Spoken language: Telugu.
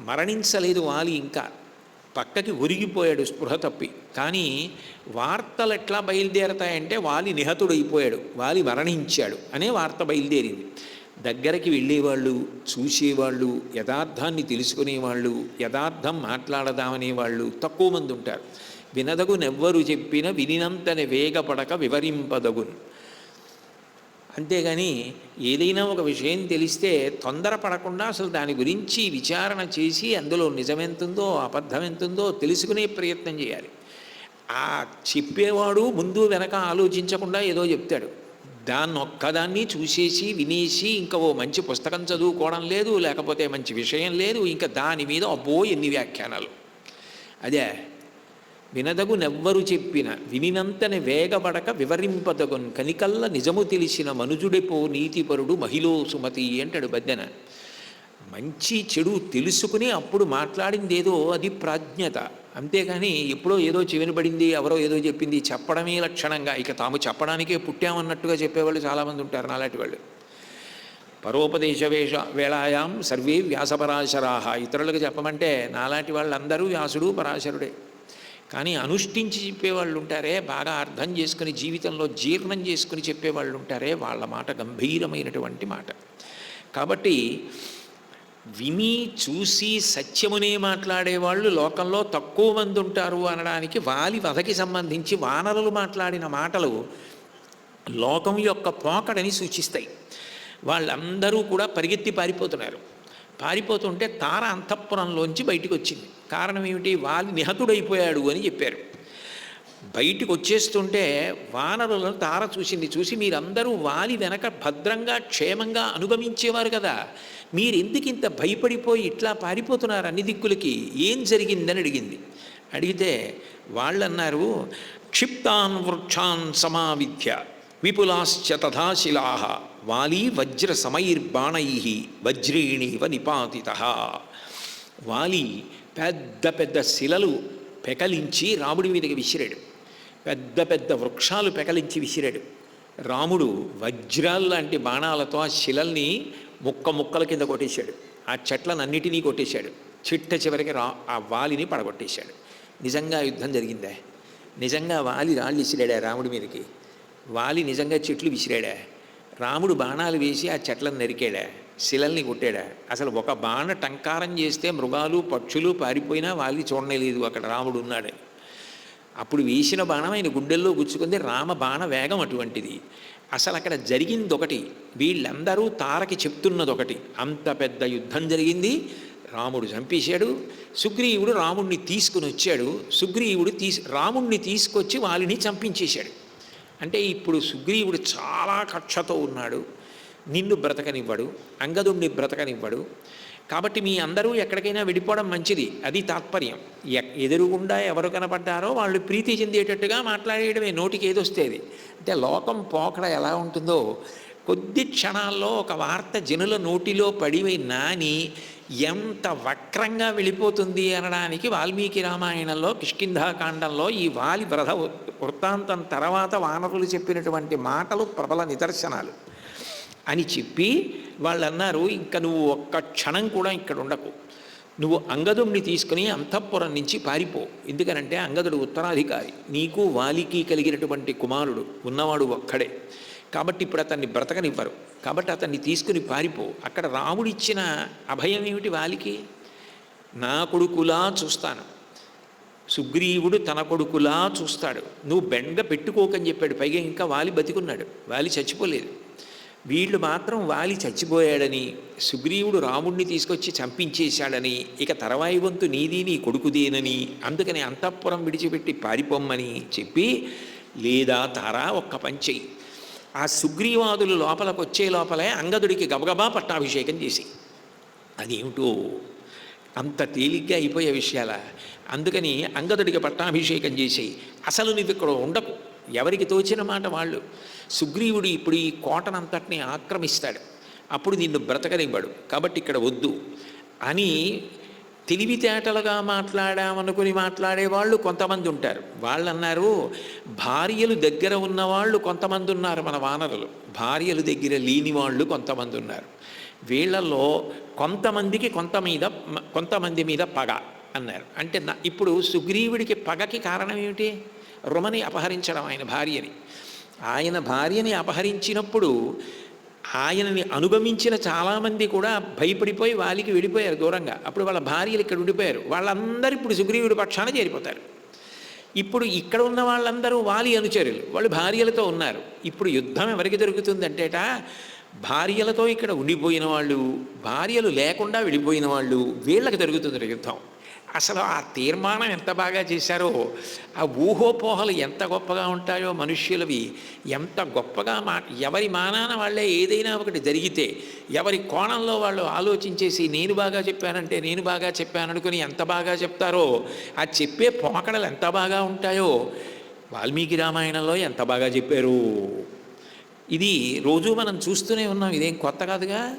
మరణించలేదు వాలి ఇంకా. పక్కకి ఒరిగిపోయాడు స్పృహ తప్పి. కానీ వార్తలు ఎట్లా బయలుదేరతాయంటే వాలి నిహతుడైపోయాడు. వాలి మరణించాడు అనే వార్త బయలుదేరింది. దగ్గరికి వెళ్ళేవాళ్ళు చూసేవాళ్ళు యథార్థాన్ని తెలుసుకునేవాళ్ళు యథార్థం మాట్లాడదామనేవాళ్ళు తక్కువ మంది ఉంటారు. వినదగునెవ్వరు చెప్పిన వినినంతనే వేగపడక వివరింపదగును. అంతేగాని ఏదైనా ఒక విషయం తెలిస్తే తొందరపడకుండా అసలు దాని గురించి విచారణ చేసి అందులో నిజమెంతుందో అబద్ధం ఎంతుందో తెలుసుకునే ప్రయత్నం చేయాలి. ఆ చెప్పేవాడు ముందు వెనక ఆలోచించకుండా ఏదో చెప్తాడు. దాన్ని ఒక్కదాన్ని చూసేసి వినేసి ఇంకా ఓ మంచి పుస్తకం చదువుకోవడం లేదు లేకపోతే మంచి విషయం లేదు ఇంకా దాని మీద అబ్బో ఎన్ని వ్యాఖ్యానాలు. అదే వినదగు నెవ్వరు చెప్పిన వినినంతని వేగపడక వివరింపదగున్ కనికల్ల నిజము తెలిసిన మనుజుడెపో నీతిపరుడు మహిళో సుమతి అంటాడు బద్దెన మంచి చెడు తెలుసుకుని అప్పుడు మాట్లాడింది ఏదో అది ప్రాజ్ఞత. అంతేగాని ఎప్పుడో ఏదో చెవినబడింది ఎవరో ఏదో చెప్పింది చెప్పడమే లక్షణంగా. ఇక తాము చెప్పడానికే పుట్టామన్నట్టుగా చెప్పేవాళ్ళు చాలామంది ఉంటారు నాలాంటి వాళ్ళు. పరోపదేశ వేష వేళాయాం సర్వే వ్యాసపరాశరాహ. ఇతరులకు చెప్పమంటే నాలాంటి వాళ్ళందరూ వ్యాసుడు పరాశరుడే. కానీ అనుష్ఠించి చెప్పేవాళ్ళు ఉంటారే బాగా అర్థం చేసుకుని జీవితంలో జీర్ణం చేసుకుని చెప్పేవాళ్ళు ఉంటారే వాళ్ళ మాట గంభీరమైనటువంటి మాట. కాబట్టి విని చూసి సత్యమునే మాట్లాడేవాళ్ళు లోకంలో తక్కువ మంది ఉంటారు అనడానికి వాలి వధకి సంబంధించి వానరులు మాట్లాడిన మాటలు లోకం యొక్క పోకడని సూచిస్తాయి. వాళ్ళందరూ కూడా పరిగెత్తి పారిపోతున్నారు. పారిపోతుంటే తార అంతఃపురంలోంచి బయటికి వచ్చింది కారణం ఏమిటి? వాలి నిహతుడైపోయాడు అని చెప్పారు. బయటికి వచ్చేస్తుంటే వానరులను తార చూసింది. చూసి మీరందరూ వాలి వెనక భద్రంగా క్షేమంగా అనుగమించేవారు కదా. మీరు ఎందుకు ఇంత భయపడిపోయి ఇట్లా పారిపోతున్నారు అన్ని దిక్కులకి? ఏం జరిగిందని అడిగింది. అడిగితే వాళ్ళన్నారు క్షిప్తాన్ వృక్షాన్ సమావిద్య విపులాశ్చ తథాశిలాహ. వాలీ వజ్ర సమైర్బాణై వజ్రేణివ నిపాతిత. వాలి పెద్ద పెద్ద శిలలు పెకలించి రాముడి మీదకి విసిరాడు. పెద్ద పెద్ద వృక్షాలు పెకలించి విసిరాడు. రాముడు వజ్రాలు లాంటి బాణాలతో ఆ శిలల్ని ముక్క ముక్కల కింద కొట్టేశాడు. ఆ చెట్లనన్నిటినీ కొట్టేశాడు. చిట్ట చివరికి రా ఆ వాలిని పడగొట్టేశాడు. నిజంగా యుద్ధం జరిగిందే? నిజంగా వాలి రాళ్ళు విసిరాడా రాముడి మీదకి? వాలి నిజంగా చెట్లు విసిరాడా? రాముడు బాణాలు వేసి ఆ చెట్లను నరికాడా? శిలల్ని కొట్టాడా? అసలు ఒక బాణ టంకారం చేస్తే మృగాలు పక్షులు పారిపోయినా వాళ్ళని చూడలేదు అక్కడ రాముడు ఉన్నాడు. అప్పుడు వేసిన బాణం ఆయన గుండెల్లో గుచ్చుకుంది. రామ బాణ వేగం అటువంటిది. అసలు అక్కడ జరిగింది ఒకటి. వీళ్ళందరూ తారకి చెప్తున్నది ఒకటి. అంత పెద్ద యుద్ధం జరిగింది. రాముడు చంపేశాడు. సుగ్రీవుడు రాముణ్ణి తీసుకుని వచ్చాడు. సుగ్రీవుడు తీసి రాముణ్ణి తీసుకొచ్చి వాళ్ళని చంపించేశాడు. అంటే ఇప్పుడు సుగ్రీవుడు చాలా కక్షతో ఉన్నాడు. నిన్ను బ్రతకనివ్వడు. అంగదుణ్ణి బ్రతకనివ్వడు. కాబట్టి మీ అందరూ ఎక్కడికైనా వెళ్ళిపోవడం మంచిది. అది తాత్పర్యం. ఎ- ఎదురుగుండా ఎవరు కనపడ్డారో వాళ్ళు ప్రీతి చెందేటట్టుగా మాట్లాడేయడమే నోటికి ఏదొస్తేది అంటే లోకం పోకడ ఎలా ఉంటుందో కొద్ది క్షణాల్లో ఒక వార్త జనుల నోటిలో పడివై నాని ఎంత వక్రంగా వెళ్ళిపోతుంది అనడానికి వాల్మీకి రామాయణంలో కిష్కింధాకాండంలో ఈ వాలి వ్రత వృత్తాంతం తర్వాత వానరులు చెప్పినటువంటి మాటలు ప్రబల నిదర్శనాలు. అని చెప్పి వాళ్ళు అన్నారు ఇంకా నువ్వు ఒక్క క్షణం కూడా ఇక్కడ ఉండకు. నువ్వు అంగదుడిని తీసుకుని అంతఃపురం నుంచి పారిపో. ఎందుకనంటే అంగదుడు ఉత్తరాధికారి. నీకు వాలికి కలిగినటువంటి కుమారుడు ఉన్నవాడు ఒక్కడే. కాబట్టి ఇప్పుడు అతన్ని బ్రతకనివ్వరు. కాబట్టి అతన్ని తీసుకుని పారిపో. అక్కడ రాముడిచ్చిన అభయం ఏమిటి వాలికి? నా కొడుకులా చూస్తాను. సుగ్రీవుడు తన కొడుకులా చూస్తాడు. నువ్వు బెండ పెట్టుకోకని చెప్పాడు. పైగా ఇంకా వాలి బతికున్నాడు. వాలి చచ్చిపోలేదు. వీళ్ళు మాత్రం వాలి చచ్చిపోయాడని సుగ్రీవుడు రాముడిని తీసుకొచ్చి చంపించేశాడని ఇక తర్వాయి వంతు నీది నీ కొడుకుదేనని అందుకని అంతఃపురం విడిచిపెట్టి పారిపోమ్మని చెప్పి లేదా తారా ఒక్క పంచేయి ఆ సుగ్రీవాదులు లోపలికి వచ్చే లోపలే అంగదుడికి గబగబా పట్టాభిషేకం చేసి. అదేమిటో అంత తేలిగ్గా అయిపోయే విషయాల? అందుకని అంగదుడికి పట్టాభిషేకం చేసి అసలు నువ్వు ఇక్కడ ఉండకు. ఎవరికి తోచిన మాట వాళ్ళు? సుగ్రీవుడు ఇప్పుడు ఈ కోటనంతటిని ఆక్రమిస్తాడు. అప్పుడు నిన్ను బ్రతకనివ్వడు. కాబట్టి ఇక్కడ వద్దు. అని తెలివితేటలుగా మాట్లాడామనుకుని మాట్లాడే వాళ్ళు కొంతమంది ఉంటారు. వాళ్ళు అన్నారు భార్యలు దగ్గర ఉన్నవాళ్ళు కొంతమంది ఉన్నారు మన వానరులు. భార్యలు దగ్గర లేని వాళ్ళు కొంతమంది ఉన్నారు. వీళ్ళల్లో కొంతమందికి కొంత మీద కొంతమంది మీద పగ అన్నారు. అంటే ఇప్పుడు సుగ్రీవుడికి పగకి కారణం ఏమిటి? రుమని అపహరించడం ఆయన భార్యని. ఆయన భార్యని అపహరించినప్పుడు ఆయనని అనుగమించిన చాలామంది కూడా భయపడిపోయి వాళ్ళకి వెళ్ళిపోయారు దూరంగా అప్పుడు వాళ్ళ భార్యలు ఇక్కడ ఉండిపోయారు. వాళ్ళందరూ ఇప్పుడు సుగ్రీవుడి పక్షాన చేరిపోతారు. ఇప్పుడు ఇక్కడ ఉన్న వాళ్ళందరూ వాలి అనుచరులు. వాళ్ళు భార్యలతో ఉన్నారు. ఇప్పుడు యుద్ధం ఎవరికి జరుగుతుందంటేట భార్యలతో ఇక్కడ ఉండిపోయిన వాళ్ళు భార్యలు లేకుండా వెళ్ళిపోయిన వాళ్ళు వీళ్ళకి జరుగుతుంది యుద్ధం. అసలు ఆ తీర్మానం ఎంత బాగా చేశారో ఆ ఊహోపోహలు ఎంత గొప్పగా ఉంటాయో మనుష్యులవి ఎంత గొప్పగా మా ఎవరి మానాన వాళ్ళే ఏదైనా ఒకటి జరిగితే ఎవరి కోణంలో వాళ్ళు ఆలోచించేసి నేను బాగా చెప్పానంటే నేను బాగా చెప్పాననుకుని ఎంత బాగా చెప్తారో ఆ చెప్పే పోకడలు ఎంత బాగా ఉంటాయో వాల్మీకి రామాయణంలో ఎంత బాగా చెప్పారు. ఇది రోజు మనం చూస్తూనే ఉన్నాం. ఇదేం కొత్త కాదుగా?